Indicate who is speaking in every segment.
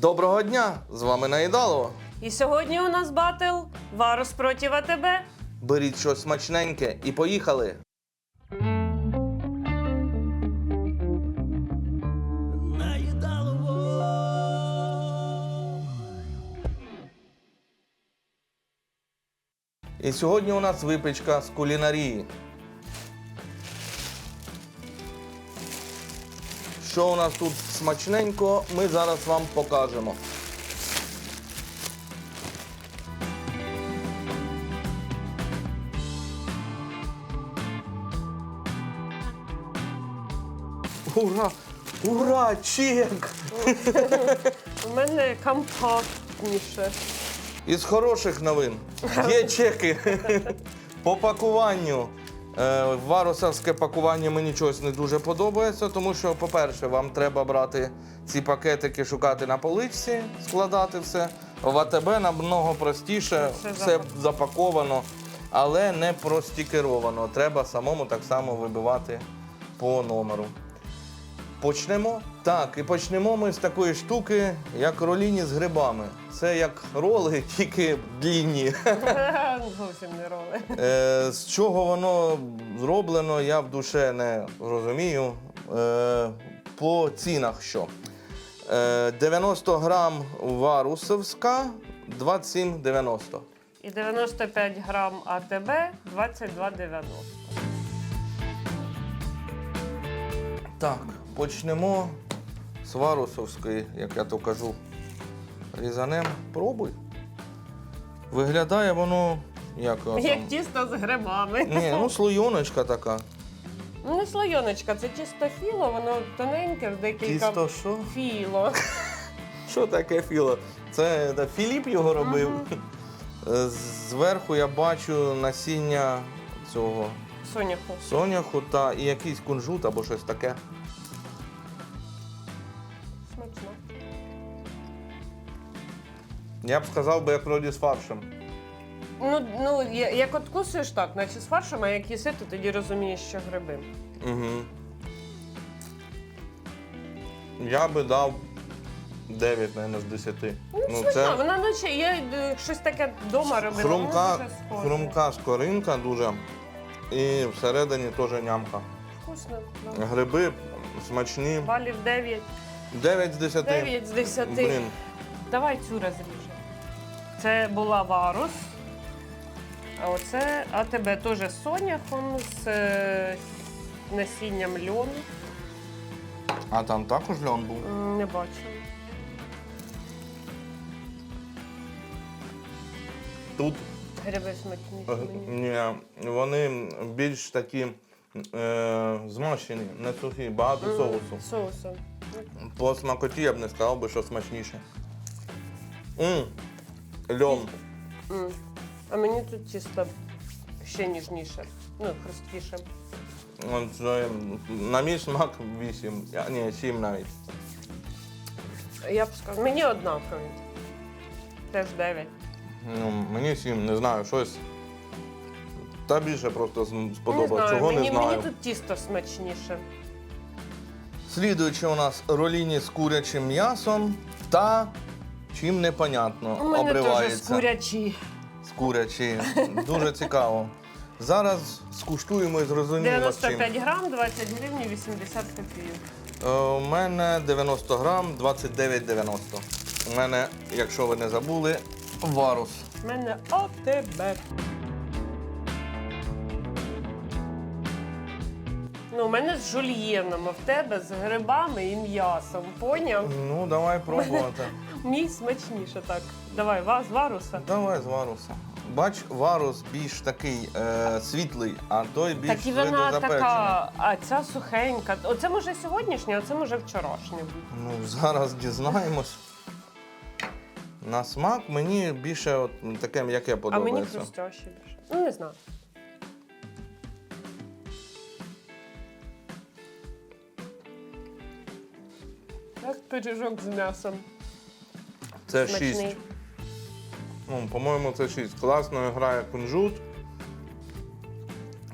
Speaker 1: Доброго дня! З вами Наїдалово.
Speaker 2: І сьогодні у нас батл Варус проти АТБ.
Speaker 1: Беріть щось смачненьке і поїхали. І сьогодні у нас випічка з кулінарії. Що у нас тут смачненько, ми зараз вам покажемо. Ура! Ура! Чек!
Speaker 2: У мене компактніше.
Speaker 1: Із хороших новин є чеки по пакуванню. Е, Варусовське пакування мені чогось не дуже подобається, тому що, по-перше, вам треба брати ці пакетики, шукати на поличці, складати все. В АТБ намного простіше,
Speaker 2: Все
Speaker 1: все запаковано, але не простікеровано. Треба самому так само вибивати по номеру. Почнемо? Так, і почнемо ми з такої штуки, як роліні з грибами. Це як роли, тільки длінні.
Speaker 2: Зовсім не роли.
Speaker 1: Е, з чого воно зроблено, я в душе не розумію. Е, по цінах що? Е, 90 грам варусовська, 27,90.
Speaker 2: І 95 грам АТБ 22,90.
Speaker 1: Так, почнемо з варусовської, як я то кажу. Різанем. Пробуй. Виглядає воно як. о,
Speaker 2: Як
Speaker 1: там-
Speaker 2: тісто з грибами.
Speaker 1: Ні, ну слойоночка така.
Speaker 2: Ну, не слойоночка, це чисто філо, воно тоненьке, в декілька
Speaker 1: Тісто що?
Speaker 2: філо.
Speaker 1: Що таке філо? Це та, Філіп його робив. Е, Зверху я бачу насіння цього
Speaker 2: Соняху.
Speaker 1: соняху та і якийсь кунжут або щось таке. Я б сказав би, як вроді з фаршем.
Speaker 2: Ну, ну я- як от кусуєш так, наче з фаршем, а як їси, то тоді розумієш, що гриби.
Speaker 1: Угу. Я би дав 9, мабуть, з 10.
Speaker 2: Ну, смачно, вона наче я е, щось таке вдома робила. воно
Speaker 1: хрумка,
Speaker 2: дуже схоже.
Speaker 1: хрумка скоринка дуже. І всередині теж нямка.
Speaker 2: Вкусно. да.
Speaker 1: Гриби смачні.
Speaker 2: Балів 9.
Speaker 1: 9 з 10.
Speaker 2: 9 з 10.
Speaker 1: Блін.
Speaker 2: Давай цю розріжемо. Це була варус. А оце АТБ теж з соняхом, з е, насінням льону.
Speaker 1: А там також льон був.
Speaker 2: М, Не бачу.
Speaker 1: Тут
Speaker 2: Гриби смачніші мені.
Speaker 1: ні, вони більш такі е, змащені, не сухі, багато соусу.
Speaker 2: Соусом.
Speaker 1: По смакоті я б не сказав би, що смачніше. м Льон.
Speaker 2: М. А мені тут чисто ще ніжніше. Ну, хрусткіше.
Speaker 1: Це, на мій смак 8, я- ні, 7 навіть.
Speaker 2: Я б сказала, мені однакові. Теж 9.
Speaker 1: Ну, мені 7, не знаю, щось. Та більше просто
Speaker 2: Не
Speaker 1: сподобалось.
Speaker 2: знаю,
Speaker 1: Чого
Speaker 2: мені,
Speaker 1: не знаю.
Speaker 2: мені тут тісто смачніше.
Speaker 1: Слідуючи у нас роліні з курячим м'ясом та чим непонятно
Speaker 2: У мене теж
Speaker 1: обривається.
Speaker 2: з курячі.
Speaker 1: З курячі. Дуже цікаво. Зараз скуштуємо і зрозуміємо. з чим.
Speaker 2: 95 грам, 20 гривень, 80 копійок.
Speaker 1: Е, У мене 90 грам, 29,90. У мене, якщо ви не забули, варус.
Speaker 2: У мене АТБ. Ну, у мене з жульєном, а в тебе з грибами і м'ясом. Поняв?
Speaker 1: Ну, давай пробувати.
Speaker 2: Мій смачніше так. Давай, вас, варуса.
Speaker 1: Давай з варуса. Бач, варус більш такий е, світлий, а той більш
Speaker 2: Так і вона
Speaker 1: видозапечений.
Speaker 2: така, а ця сухенька. Оце може сьогоднішня, а це може вчорашня.
Speaker 1: Ну, зараз дізнаємось. На смак мені більше от, таке м'яке
Speaker 2: А
Speaker 1: подобається.
Speaker 2: мені хрустяще більше. Ну, не знаю. Як пиріжок з м'ясом.
Speaker 1: Це
Speaker 2: Смачний.
Speaker 1: 6. Ну, по-моєму, це 6. Класно грає кунжут.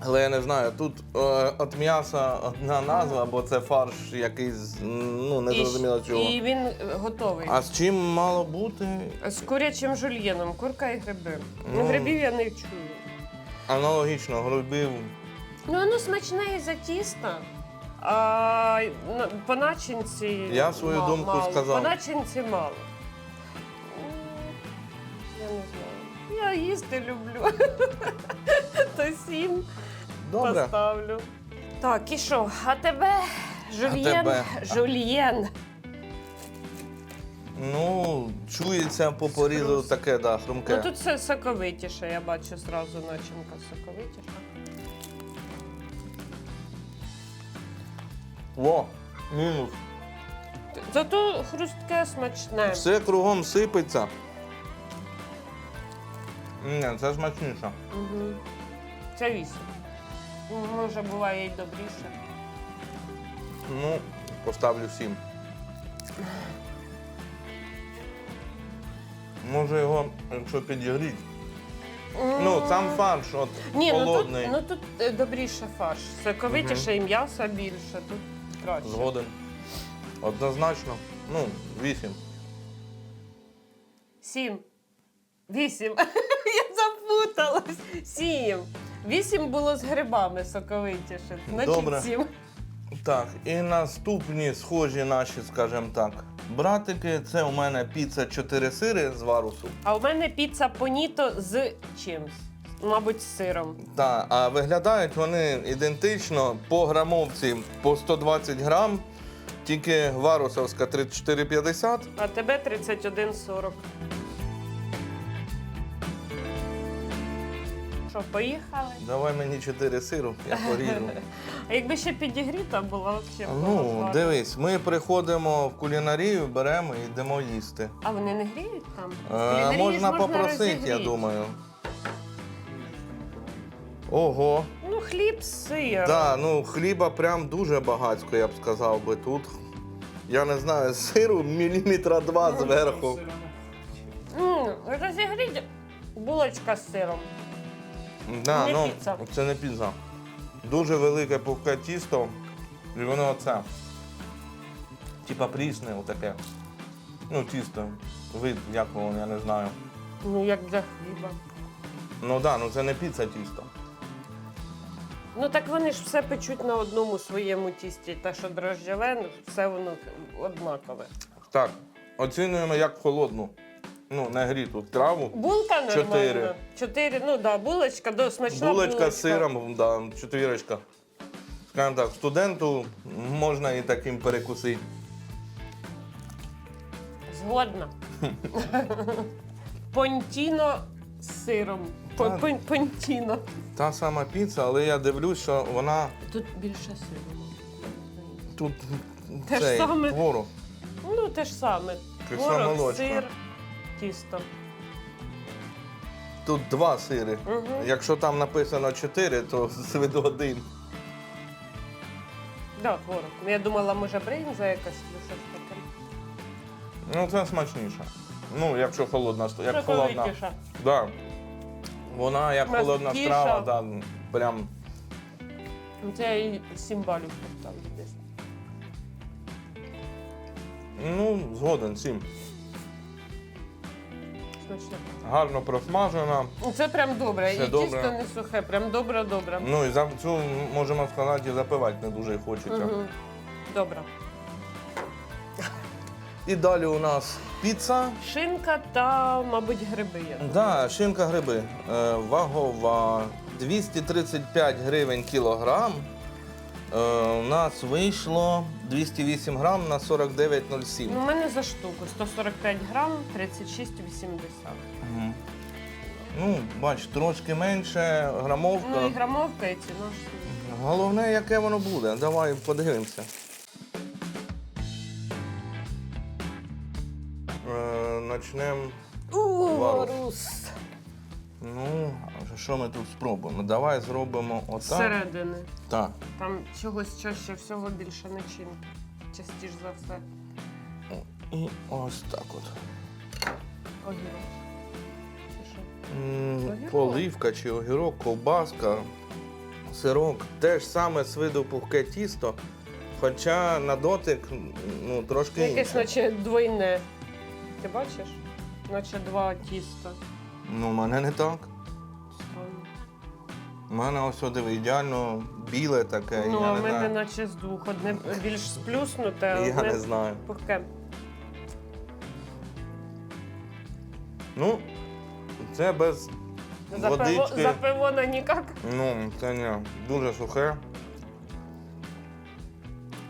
Speaker 1: Але я не знаю, тут е, м'яса одна назва, бо це фарш якийсь, ну не зрозуміло чого.
Speaker 2: і він готовий.
Speaker 1: А з чим мало бути?
Speaker 2: З курячим жульєном, курка і гриби. Ну,
Speaker 1: Ну.
Speaker 2: грибів я не чую.
Speaker 1: Аналогічно, грибів.
Speaker 2: Ну, воно смачне і за тісто. А на- по начинці.
Speaker 1: Я свою
Speaker 2: мало,
Speaker 1: думку
Speaker 2: мало.
Speaker 1: сказав.
Speaker 2: По начинці мало. Не знаю. Я їсти люблю. То сім
Speaker 1: Добре.
Speaker 2: поставлю. Так, і що? А тебе? Жульєн?
Speaker 1: тебе?
Speaker 2: Жульєн.
Speaker 1: Ну, чується по порізу таке, да, хрумке.
Speaker 2: Ну тут все соковитіше, я бачу зразу начинка соковитіша.
Speaker 1: О, мінус.
Speaker 2: Зато хрустке смачне.
Speaker 1: Все кругом сипеться. Ні, це смачніше.
Speaker 2: Угу. Це вісім. Ну, Може, буває й добріше.
Speaker 1: Ну, поставлю сім. Може його, якщо підігріть. Ну, сам фарш, от
Speaker 2: Ні, ну тут,
Speaker 1: холодний.
Speaker 2: ну тут е, добріше фарш. Соковитіше і м'яса більше, тут краще.
Speaker 1: Згоден. Однозначно. Ну, вісім.
Speaker 2: Сім. Вісім. Я запуталась. Сім. Вісім було з грибами соковитіше. Значить,
Speaker 1: Добре.
Speaker 2: сім.
Speaker 1: Так, і наступні схожі наші, скажімо так, братики. Це у мене піца 4 сири з варусу.
Speaker 2: А у мене піца поніто з чимсь. Мабуть, з сиром.
Speaker 1: Так, а виглядають вони ідентично по грамовці по 120 грам, тільки варусовська 34,50.
Speaker 2: А тебе 31,40. Що, поїхали?
Speaker 1: Давай мені 4 сиру, я поріжу.
Speaker 2: А якби ще підігріта була взагалі.
Speaker 1: Ну, дивись, ми приходимо в кулінарію, беремо і йдемо їсти.
Speaker 2: А вони не гріють там? В
Speaker 1: Е,
Speaker 2: кулінарії
Speaker 1: можна попросити, я
Speaker 2: розігріти.
Speaker 1: думаю. Ого.
Speaker 2: Ну, хліб, сир.
Speaker 1: Так, ну хліба прям дуже багатько, я б сказав би тут. Я не знаю, сиру міліметра два зверху.
Speaker 2: М, Розігріть булочка з сиром.
Speaker 1: Да,
Speaker 2: Не
Speaker 1: ну,
Speaker 2: піца.
Speaker 1: Це не піца. Дуже велике пухке тісто. І воно оце. Типа прісне отаке. Ну, тісто. Вид, як воно, я не знаю.
Speaker 2: Ну, як для хліба.
Speaker 1: Ну так, да, ну це не піца тісто.
Speaker 2: Ну так вони ж все печуть на одному своєму тісті. Те, що дрожжеве, ну, все воно однакове.
Speaker 1: Так, оцінюємо як холодну. Ну, не гріту траву.
Speaker 2: Булка нормальна.
Speaker 1: Чотири.
Speaker 2: Чотири. Ну да, булочка, до смачна
Speaker 1: Булочка з сиром, да, четвірочка. Скажімо так, студенту можна і таким перекусити.
Speaker 2: Згодна. Понтіно з сиром. Пон- пон- Понтіно.
Speaker 1: Та сама піца, але я дивлюсь, що вона
Speaker 2: Тут більше сиру.
Speaker 1: тут
Speaker 2: Те ж
Speaker 1: цей
Speaker 2: саме.
Speaker 1: творог.
Speaker 2: Ну, те ж саме.
Speaker 1: Кисломолочка.
Speaker 2: Творог, сир, тісто.
Speaker 1: Тут два сири.
Speaker 2: Угу.
Speaker 1: Якщо там написано чотири, то з один.
Speaker 2: Да, творог. Ну, Я думала, може бринза якась чи щось таке.
Speaker 1: Ну, це смачніше. Ну, якщо холодна як холодна.
Speaker 2: Соковитіше.
Speaker 1: Да. Вона як холодна
Speaker 2: М'яскіша.
Speaker 1: страва, да, прям.
Speaker 2: Ну, Це я і сім балів поставлю десь.
Speaker 1: Ну, згоден, сім.
Speaker 2: Смачно.
Speaker 1: Гарно просмажена.
Speaker 2: Ну, Це прям добре.
Speaker 1: Все
Speaker 2: і
Speaker 1: добре.
Speaker 2: тісто не сухе, прям добре-добре.
Speaker 1: Ну і за цю можемо сказати, запивати не дуже хочеться.
Speaker 2: Угу. Добре.
Speaker 1: І далі у нас піца.
Speaker 2: Шинка та, мабуть, гриби є.
Speaker 1: Да, шинка гриби. Е, вагова 235 гривень кілограм. Е, у нас вийшло 208 грам на 49,07.
Speaker 2: Ну, у мене за штуку 145 грам, 36,80.
Speaker 1: Мгм. Ну, бач, трошки менше, грамовка.
Speaker 2: Ну і грамовка, і ціна ж.
Speaker 1: Головне, яке воно буде. Давай подивимося. Е, Начнемо. Варус.
Speaker 2: рус.
Speaker 1: Ну, а що ми тут спробуємо? Давай зробимо отак.
Speaker 2: Зсередини.
Speaker 1: Так.
Speaker 2: Там чогось чаще всього більше начинки. Частіше за все.
Speaker 1: І ось так от.
Speaker 2: Огірок. Чи що? Огірок.
Speaker 1: Поливка чи огірок, ковбаска. сирок те ж саме з виду пухке тісто, хоча на дотик ну, трошки
Speaker 2: Якесь
Speaker 1: інше.
Speaker 2: наче двойне. Ти бачиш? Наче два тіста.
Speaker 1: Ну, у мене не так.
Speaker 2: Странно.
Speaker 1: У мене ось диви, ідеально біле таке.
Speaker 2: Ну,
Speaker 1: я
Speaker 2: а
Speaker 1: не
Speaker 2: в мене
Speaker 1: знаю.
Speaker 2: наче з двох. Одне більш сплюснуте, а
Speaker 1: Я не знаю.
Speaker 2: пухке.
Speaker 1: Ну, це без
Speaker 2: За, пиво,
Speaker 1: водички.
Speaker 2: за пивона ніяк.
Speaker 1: Ну, це не дуже сухе.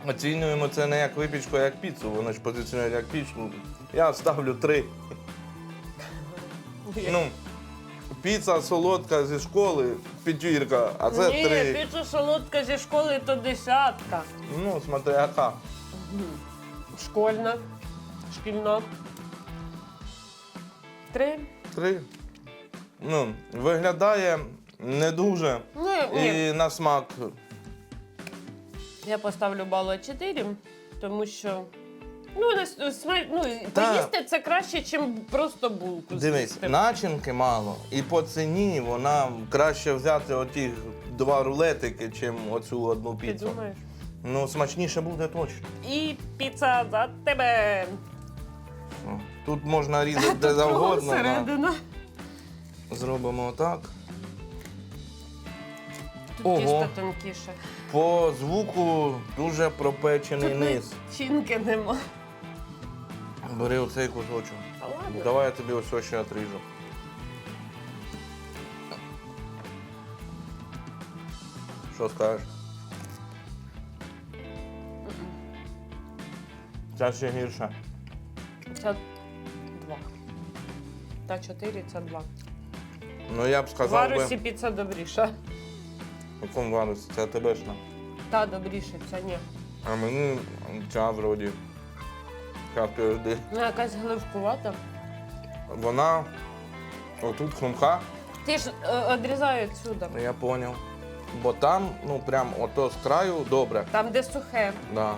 Speaker 1: Оцінюємо це не як випічку, а як піцу. Вони ж позиціонують як піцу. Я ставлю три. Ну, піца солодка зі школи, п'ятірка, а це
Speaker 2: Ні,
Speaker 1: три.
Speaker 2: піцу солодка зі школи то десятка.
Speaker 1: Ну, смотри, яка.
Speaker 2: Школьна, шкільна. Три.
Speaker 1: Три. Ну, виглядає не дуже.
Speaker 2: Ну, ні.
Speaker 1: І на смак.
Speaker 2: Я поставлю балу 4, тому що. Ну, на с- сма- ну,
Speaker 1: Та.
Speaker 2: поїсти це краще, ніж просто булку.
Speaker 1: Дивись,
Speaker 2: з'їсти.
Speaker 1: начинки мало. І по ціні вона краще взяти оті два рулетики, чим оцю одну
Speaker 2: Ти
Speaker 1: піцу.
Speaker 2: думаєш?
Speaker 1: Ну, смачніше буде точно.
Speaker 2: І піца за тебе.
Speaker 1: Тут можна різати де завгодно.
Speaker 2: середина.
Speaker 1: Зробимо отак.
Speaker 2: Тут
Speaker 1: Ого.
Speaker 2: тісто тонкіше.
Speaker 1: По звуку дуже пропечений
Speaker 2: Тут
Speaker 1: низ.
Speaker 2: Чинки нема.
Speaker 1: Бери оцей кусочок.
Speaker 2: Ладно.
Speaker 1: Давай я тобі ось ще отріжу. Що скажеш? Це ще гірше.
Speaker 2: Це два. Та чотири це два.
Speaker 1: Ну я б
Speaker 2: В
Speaker 1: сказав
Speaker 2: варусі
Speaker 1: би,
Speaker 2: піца добріша.
Speaker 1: в якому варусі, це тебешна.
Speaker 2: Та добріше, ця ні.
Speaker 1: А мені ця вроді. Зараз підожди.
Speaker 2: Ну, якась гливкувата.
Speaker 1: Вона отут хрумка,
Speaker 2: Ти ж е, відрізай відсюди.
Speaker 1: я поняв. Бо там, ну прям ото з краю добре.
Speaker 2: Там, де сухе.
Speaker 1: Да.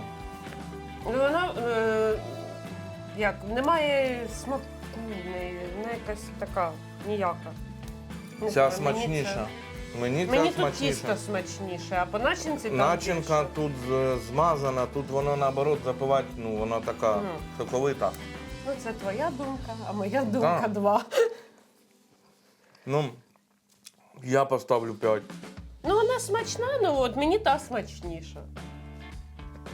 Speaker 2: Ну, вона е, як, немає смаку, в неї, вона якась така ніяка. Не
Speaker 1: Ця
Speaker 2: знаю, мені
Speaker 1: смачніша. Мені
Speaker 2: Мені тут тісто смачніше, а по начинці там
Speaker 1: Начинка
Speaker 2: більше.
Speaker 1: тут змазана, тут воно наоборот запивати, ну вона така
Speaker 2: Мгм.
Speaker 1: соковита.
Speaker 2: Ну, це твоя думка, а моя думка
Speaker 1: Так.
Speaker 2: два.
Speaker 1: Ну, я поставлю 5.
Speaker 2: Ну, вона смачна, ну от мені та смачніша.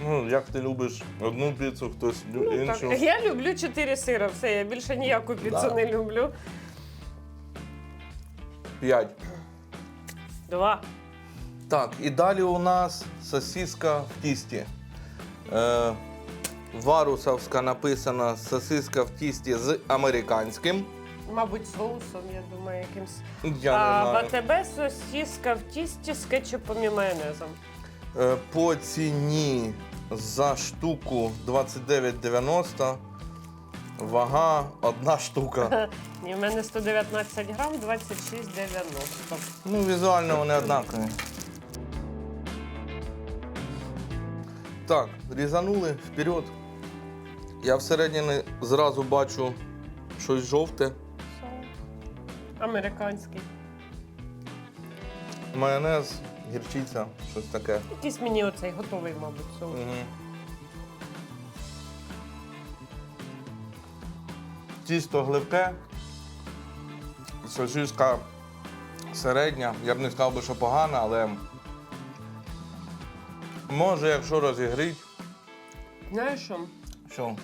Speaker 1: Ну, як ти любиш одну піцу, хтось лю-
Speaker 2: Ну,
Speaker 1: іншу.
Speaker 2: так. Я люблю чотири сира, все, я більше ніяку піцу
Speaker 1: Да.
Speaker 2: не люблю.
Speaker 1: 5.
Speaker 2: Два.
Speaker 1: Так, і далі у нас сосиска в тісті. Е, варусовська написана сосиска в тісті з американським.
Speaker 2: Мабуть, соусом, я думаю, якимсь.
Speaker 1: Я
Speaker 2: а
Speaker 1: не знаю.
Speaker 2: в АТБ сосиска в тісті з кетчупом і майонезом.
Speaker 1: Е, По ціні за штуку 29,90. Вага одна штука.
Speaker 2: Ні, в мене 119 грам, 26,90.
Speaker 1: Ну, візуально вони однакові. Так, різанули вперед. Я всередині зразу бачу щось жовте.
Speaker 2: Американський.
Speaker 1: Майонез, гірчиця, щось таке.
Speaker 2: Якийсь мені оцей готовий, мабуть, соус.
Speaker 1: Угу. Тісто гливке, сосиска середня. Я б не сказав би, що погана, але може, якщо розігріть,
Speaker 2: Знаєш що?
Speaker 1: що.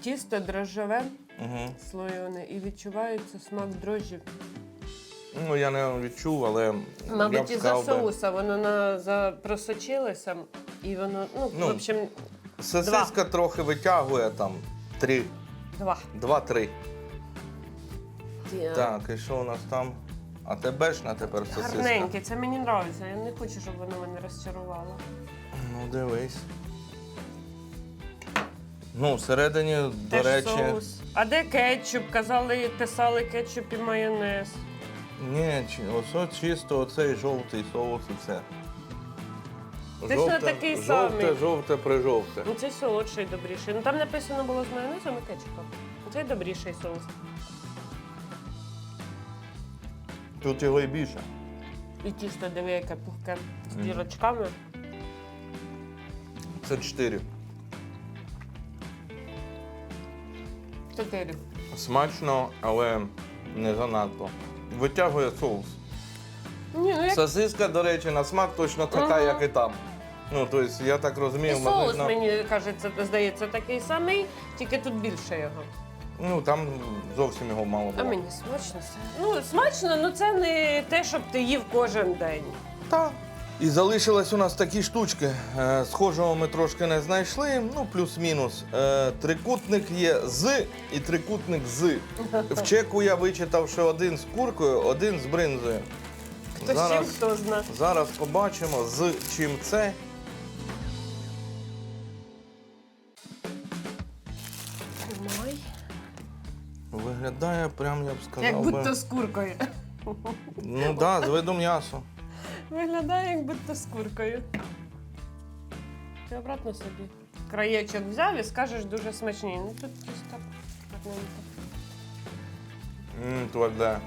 Speaker 2: Тісто дрожжеве,
Speaker 1: Угу.
Speaker 2: слоєне, і відчувається смак дрожжів.
Speaker 1: Ну, я не відчув, але. я б
Speaker 2: Мабуть,
Speaker 1: сказав би,
Speaker 2: соуса воно на, за, просочилося, і воно, ну,
Speaker 1: Ну,
Speaker 2: в общем,
Speaker 1: Сосиска трохи витягує там три,
Speaker 2: два.
Speaker 1: два-три.
Speaker 2: Ті,
Speaker 1: Так, і що у нас там? А тебешна тепер сосиска.
Speaker 2: Гарненьке, це мені подобається. Я не хочу, щоб воно мене розчарувало.
Speaker 1: Ну, дивись. Ну, всередині, до
Speaker 2: Теж
Speaker 1: речі,
Speaker 2: соус. А де кетчуп? Казали, писали кетчуп і майонез.
Speaker 1: ні, чи- ось от чисто оцей жовтий соус і все.
Speaker 2: Точно такий
Speaker 1: жовте,
Speaker 2: самий.
Speaker 1: жовте, прижовте.
Speaker 2: Ну, цей солодший добріший. Ну там написано було з майонезом і кетчупом. Цей добріший соус.
Speaker 1: Тут його і більше.
Speaker 2: І тісто диви, яке пухке з дірочками.
Speaker 1: Це 4.
Speaker 2: Чотири.
Speaker 1: Смачно, але не занадто. Витягує соус.
Speaker 2: Ні, ну як
Speaker 1: Сосиска, до речі, на смак точно така, як і там. Ну, тобто, я так
Speaker 2: і
Speaker 1: розумію,
Speaker 2: соус,
Speaker 1: можна-
Speaker 2: мені кажеться, здається, такий самий, тільки тут більше його.
Speaker 1: Ну, там зовсім його мало
Speaker 2: А
Speaker 1: було.
Speaker 2: мені смачно все. Ну, смачно, але це не те, щоб ти їв кожен день.
Speaker 1: Так. І залишились у нас такі штучки. Е, Схожого ми трошки не знайшли, ну плюс-мінус. Е, Трикутник є з і трикутник з. В чеку я вичитав, що один з куркою, один з бринзою.
Speaker 2: Хто з чим,
Speaker 1: Зараз,
Speaker 2: хто зна.
Speaker 1: зараз побачимо, з чим це. Виглядає прям, я б сказав.
Speaker 2: Як
Speaker 1: би,
Speaker 2: будто з куркою.
Speaker 1: Ну так, да, з виду м'ясо.
Speaker 2: Виглядає, як будто з куркою. Ти обратно собі. Краєчок взяв і скажеш дуже смачні. Ну тут чисто гарненько.
Speaker 1: Мм, тверде.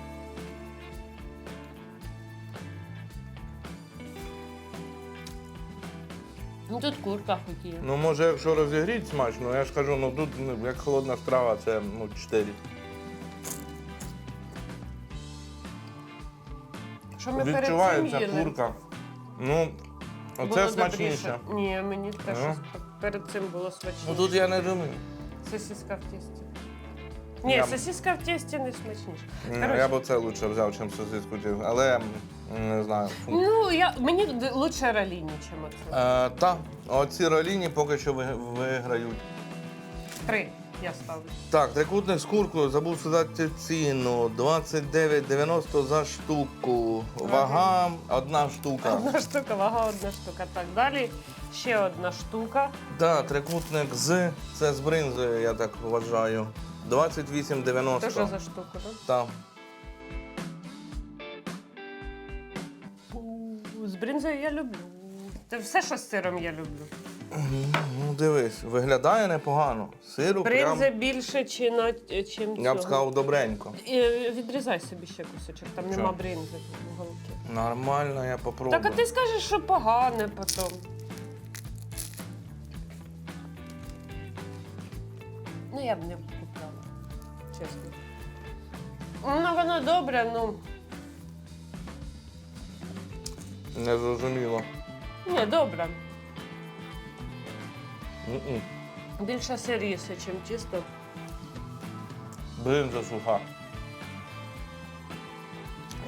Speaker 2: Ну тут курка хотіє.
Speaker 1: Ну, може, якщо розігріть смачно, я ж кажу, ну тут ну, як холодна страва, це ну, 4.
Speaker 2: Що ми перед цим
Speaker 1: Відчувається
Speaker 2: їли?
Speaker 1: курка. Ну,
Speaker 2: Було
Speaker 1: оце
Speaker 2: добріше.
Speaker 1: смачніше.
Speaker 2: Ні, мені теж
Speaker 1: Ага.
Speaker 2: перед цим було смачніше.
Speaker 1: Ну тут я не розумію.
Speaker 2: Сосиска в тісті. Ні,
Speaker 1: Я-
Speaker 2: сосиска в тісті не смачніше.
Speaker 1: Ні,
Speaker 2: Коротше.
Speaker 1: Я б оце лучше взяв, чим сосиску. ті. Але м, не знаю. Фу.
Speaker 2: Ну, я, мені д- лучше раліні, ніж оце.
Speaker 1: Е, та, оці роліні поки що ви- виграють.
Speaker 2: Три я ставлю.
Speaker 1: Так, трикутник з куркою, забув сказати ціну. 29,90 за штуку. Вага одна штука.
Speaker 2: Одна штука, вага одна штука. Так, далі ще одна штука.
Speaker 1: Так, трикутник з це з бринзою, я так вважаю. 28,90.
Speaker 2: Теж за штуку, так?
Speaker 1: Так.
Speaker 2: З бринзою я люблю. Це все, що з сиром я люблю.
Speaker 1: Ну, дивись, виглядає непогано. Сиру прям,
Speaker 2: Бринза більше, чи на чим
Speaker 1: я б
Speaker 2: цього.
Speaker 1: сказав, добренько.
Speaker 2: І Відрізай собі ще кусочок, там нема бринзи в голки.
Speaker 1: Нормально, я попробую.
Speaker 2: Так, а ти скажеш, що погане потім. Ну, я б не купляла, чесно. Ну, воно добре, ну.
Speaker 1: Не зрозуміло.
Speaker 2: Ні, добре.
Speaker 1: М-м.
Speaker 2: Більше сиріше, ніж чисто.
Speaker 1: Бринза суха.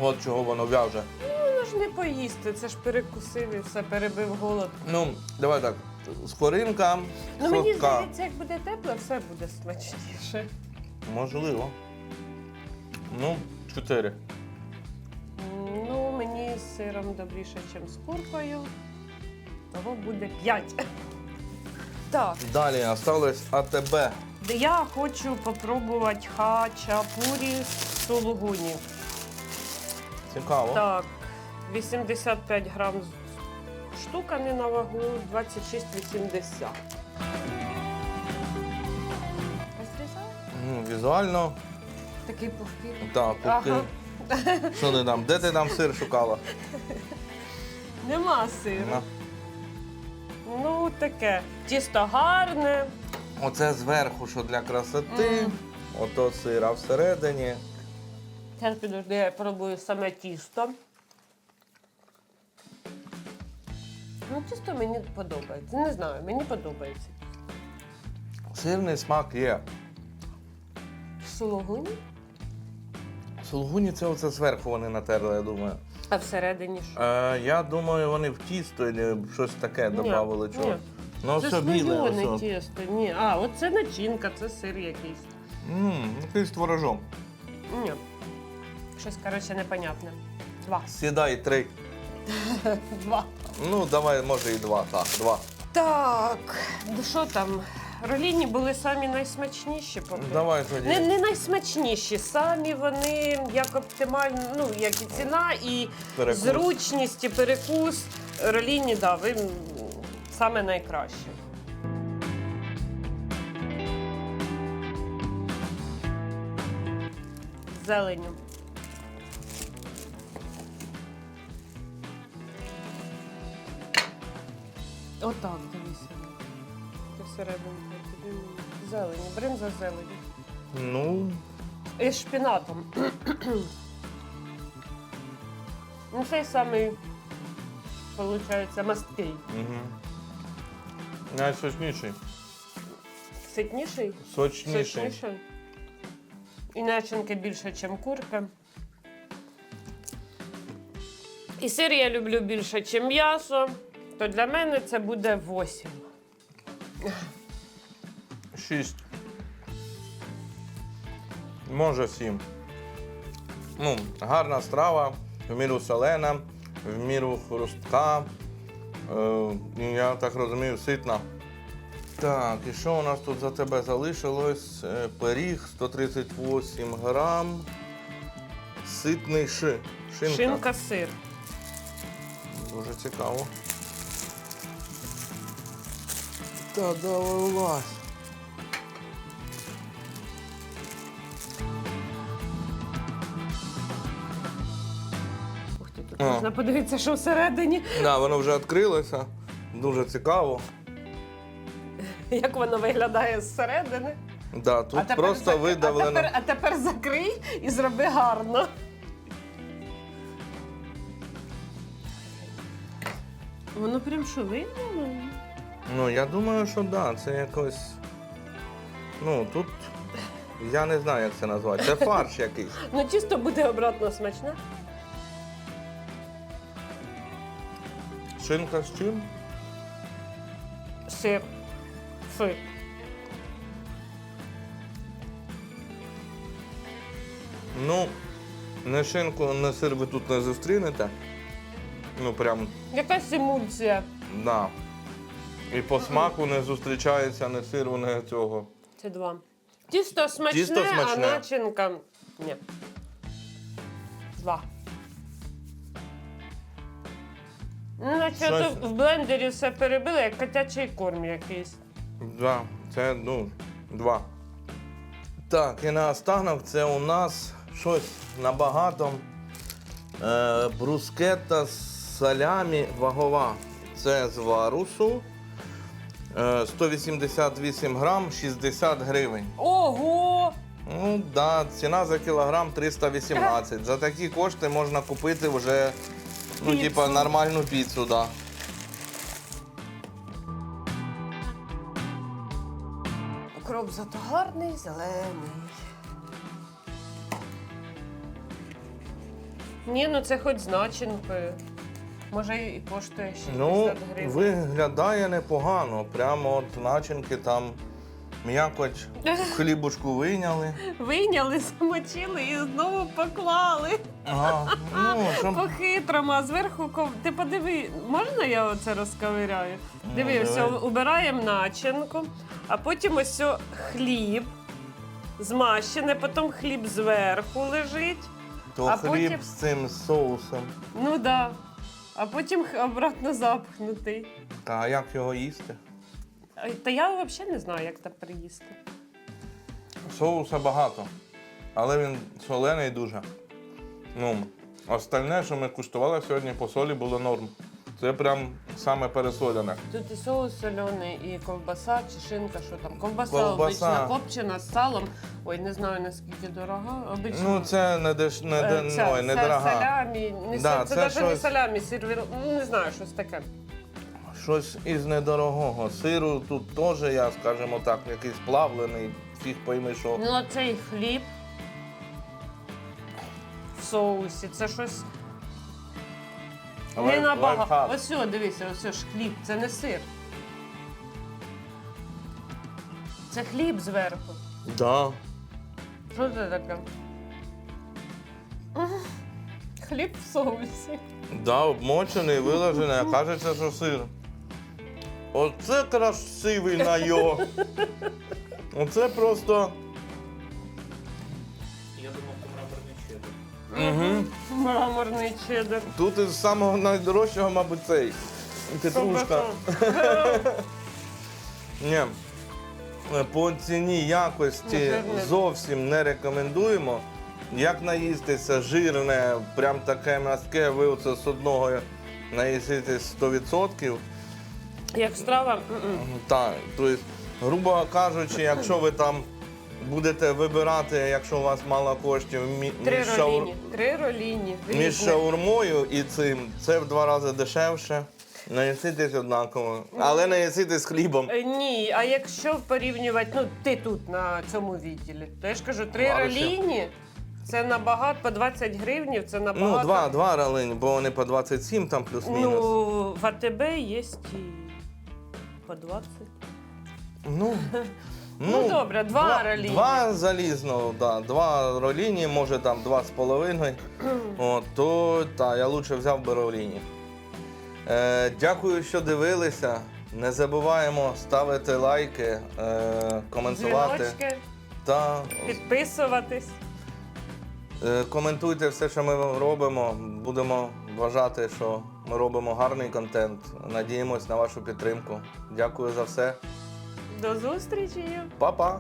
Speaker 1: От чого воно в'яже.
Speaker 2: Ну ж не поїсти, це ж перекусив і все, перебив голод.
Speaker 1: Ну, давай так. Скоринка,
Speaker 2: Ну мені здається, як буде тепло, все буде смачніше.
Speaker 1: Можливо. Ну, 4.
Speaker 2: Ну, мені з сиром добріше, ніж з куркою. Того буде 5. Так,
Speaker 1: Далі осталось АТБ.
Speaker 2: я хочу попробувати хачапурі з сулугуні.
Speaker 1: Цікаво.
Speaker 2: Так, 85 грам штука не на вагу, 26,80. Розрізаю?
Speaker 1: Ну, візуально,
Speaker 2: Такий пухкий.
Speaker 1: так, поки.
Speaker 2: Ага.
Speaker 1: Що ти там? Де ти там сир шукала?
Speaker 2: Нема сиру.
Speaker 1: На.
Speaker 2: Ну, таке. Тісто гарне.
Speaker 1: Оце зверху, що для красоти. Ото сир, а всередині.
Speaker 2: Зараз підожди, я пробую саме тісто. Ну, тісто мені подобається. Не знаю, мені подобається.
Speaker 1: Сирний смак є.
Speaker 2: Сулугуні,
Speaker 1: Сулгуні це оце зверху вони натерли, я думаю.
Speaker 2: А всередині що?
Speaker 1: Е, я думаю, вони в тісто або щось таке додавали. Чого?
Speaker 2: ні.
Speaker 1: Ну,
Speaker 2: це
Speaker 1: все біле.
Speaker 2: слоєне
Speaker 1: ось.
Speaker 2: тісто. Ні. А, от це начинка, це сир якийсь.
Speaker 1: Мм, якийсь творожом.
Speaker 2: Ні. Щось, коротше, непонятне. Два.
Speaker 1: Сідай три.
Speaker 2: Два.
Speaker 1: Ну, давай, може, і два. Так, два.
Speaker 2: Так, ну що там? Роліні були самі найсмачніші. Поки.
Speaker 1: Ну, давай тоді.
Speaker 2: Не, не найсмачніші. Самі вони як оптимально, ну як і ціна, і
Speaker 1: Перекус.
Speaker 2: зручність, і перекус. Роліні, да, ви саме найкраще. Зеленю. Отак, дивися. Всередині. Зелені, бринза зелені.
Speaker 1: Ну,
Speaker 2: І з шпінатом. ну, цей самий, виходить, масткий.
Speaker 1: угу. найсочніший.
Speaker 2: Ситніший?
Speaker 1: Сочніший.
Speaker 2: Ситніший. І начинки більше, ніж курка. І сир я люблю більше, ніж м'ясо. То для мене це буде 8.
Speaker 1: Шість. Може сім. Ну, гарна страва, в міру солена, в міру хрустка. Е, я так розумію, ситна. Так, і що у нас тут за тебе залишилось? Е, Пиріг 138 грам. Ситний ши. Шинка.
Speaker 2: Шинка сир.
Speaker 1: Дуже цікаво. Та давай
Speaker 2: можна подивитися, що всередині,
Speaker 1: Да, воно вже відкрилося. Дуже цікаво.
Speaker 2: як воно виглядає зсередини.
Speaker 1: Да, тут просто
Speaker 2: зак-
Speaker 1: видавлено.
Speaker 2: А тепер, а тепер закрий і зроби гарно. Воно прям що видно?
Speaker 1: Ну, я думаю, що да, це якось. Ну, тут. Я не знаю, як це назвати. Це фарш якийсь.
Speaker 2: Ну, тісто буде обратно смачне.
Speaker 1: Шинка з чим?
Speaker 2: Сир. Фи.
Speaker 1: Ну, не шинку, не сир ви тут не зустрінете. Ну, прям,
Speaker 2: Якась емульсія.
Speaker 1: да. І по смаку не зустрічається ні сиру, ні цього.
Speaker 2: Це два. Тісто смачне,
Speaker 1: Тісто смачне.
Speaker 2: а начинка. Ні. Два. Ну, Наче
Speaker 1: Щось-
Speaker 2: в блендері все перебили, як котячий корм якийсь.
Speaker 1: Да, це ну, два. Так, і наостанок це у нас щось набагато. Е, брускетта з салямі вагова. Це з варусу. Е, 188 грам, 60 гривень.
Speaker 2: Ого!
Speaker 1: Ну, да, ціна за кілограм 318. За такі кошти можна купити вже ну,
Speaker 2: Піцу.
Speaker 1: типа, нормальну піцу, да.
Speaker 2: Укроп зато гарний, зелений. Ні, ну це хоч з начинкою. Може і коштує 60
Speaker 1: Ну,
Speaker 2: гривень.
Speaker 1: виглядає непогано. Прямо от начинки там м'якоть хлібушку вийняли.
Speaker 2: Вийняли, замочили і знову поклали.
Speaker 1: Ага, ну, щоб...
Speaker 2: По-хитрому, а зверху ков... Ти подиви, можна я оце розковиряю?
Speaker 1: Ну,
Speaker 2: Диви, ось
Speaker 1: давай.
Speaker 2: убираємо начинку, а потім ось о хліб змащене, потім хліб зверху лежить.
Speaker 1: То
Speaker 2: а
Speaker 1: хліб
Speaker 2: потім-
Speaker 1: з цим соусом.
Speaker 2: Ну так. Да. А потім х- обратно запхнутий.
Speaker 1: Та а як його їсти?
Speaker 2: А, Та я взагалі не знаю, як тепер їсти.
Speaker 1: Соуса багато, але він солений дуже. Ну, остальне, що ми куштували сьогодні по солі, було норм. Це прям саме пересолене.
Speaker 2: Тут і соус солений, і ковбаса, чи шинка, що там. Ковбаса,
Speaker 1: Ковбаса.
Speaker 2: обична копчена з салом. Ой, не знаю наскільки дорога. Обична.
Speaker 1: Ну, це не деш... не, де...
Speaker 2: Е,
Speaker 1: Ой, не
Speaker 2: ця
Speaker 1: дорога.
Speaker 2: салямі, не
Speaker 1: Да,
Speaker 2: са- це,
Speaker 1: це
Speaker 2: навіть не
Speaker 1: щось-
Speaker 2: салямі, сир, ну, не знаю, щось таке.
Speaker 1: Щось із недорогого. Сиру тут теж, я, скажімо так, якийсь плавлений, фіг пойми, що.
Speaker 2: Ну, а цей хліб в соусі, це щось не
Speaker 1: Лайф-
Speaker 2: набагато.
Speaker 1: лайфхак.
Speaker 2: Ось о, дивися, ось о ж хліб, це не сир. Це хліб зверху.
Speaker 1: Да.
Speaker 2: Що це таке? М, Хліб в соусі.
Speaker 1: Да, обмочений, виложений, а кажеться, що сир. Оце красивий найо. Оце просто.
Speaker 3: Я думав, це мраморний чеддер.
Speaker 1: Угу.
Speaker 2: Мраморний чеддер.
Speaker 1: Тут із самого найдорожчого, мабуть, цей. Петрушка. Ні. По ціні якості зовсім не рекомендуємо. Як наїстися жирне, прям таке м'яске, ви оце з одного наїститесь 100%.
Speaker 2: Як страва. м-м.
Speaker 1: Так, тобто, грубо кажучи, якщо ви там будете вибирати, якщо у вас мало коштів мі-
Speaker 2: Три
Speaker 1: між, шаур...
Speaker 2: роліні. Три роліні.
Speaker 1: між шаурмою і цим, це в два рази дешевше. Наїситесь однаково, але наїситесь хлібом.
Speaker 2: Е, Ні, а якщо порівнювати, ну ти тут на цьому відділі, то я ж кажу, три роліні це набагато по 20 гривнів, це набагато.
Speaker 1: Ну, два, два ралині, бо вони по 27 там плюс-мінус.
Speaker 2: Ну, в АТБ є і по 20.
Speaker 1: Ну,
Speaker 2: Ну, добре, два роліні.
Speaker 1: Два залізно, да, два роліні, може там два з половиною. От, то та, я лучше взяв би роліні. Е, дякую, що дивилися. Не забуваємо ставити лайки, е, коментувати.
Speaker 2: Дзвіночки,
Speaker 1: Та
Speaker 2: підписуватись.
Speaker 1: е, коментуйте все, що ми робимо. Будемо вважати, що ми робимо гарний контент. Надіємось на вашу підтримку. Дякую за все.
Speaker 2: До зустрічі!
Speaker 1: Па-па!